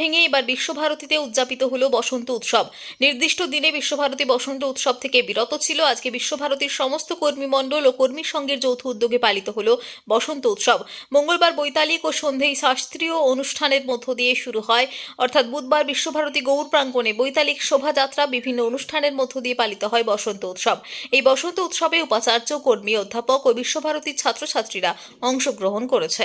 ভেঙে এবার বিশ্বভারতীতে উদযাপিত হলো বসন্ত উৎসব। নির্দিষ্ট দিনে বিশ্বভারতী বসন্ত উৎসব থেকে বিরত ছিল। আজকে বিশ্বভারতীর সমস্ত কর্মীমণ্ডল ও কর্মী সংঘের যৌথ উদ্যোগে পালিত হলো বসন্ত উৎসব। মঙ্গলবার বৈতালিক ও সন্ধেয় শাস্ত্রীয় অনুষ্ঠানের মধ্য দিয়ে শুরু হয়। অর্থাৎ বুধবার বিশ্বভারতী গৌর প্রাঙ্গণে বৈতালিক শোভাযাত্রা বিভিন্ন অনুষ্ঠানের মধ্য দিয়ে পালিত হয় বসন্ত উৎসব। এই বসন্ত উৎসবে উপাচার্য, কর্মী, অধ্যাপক ও বিশ্বভারতীর ছাত্রছাত্রীরা অংশগ্রহণ করেছে।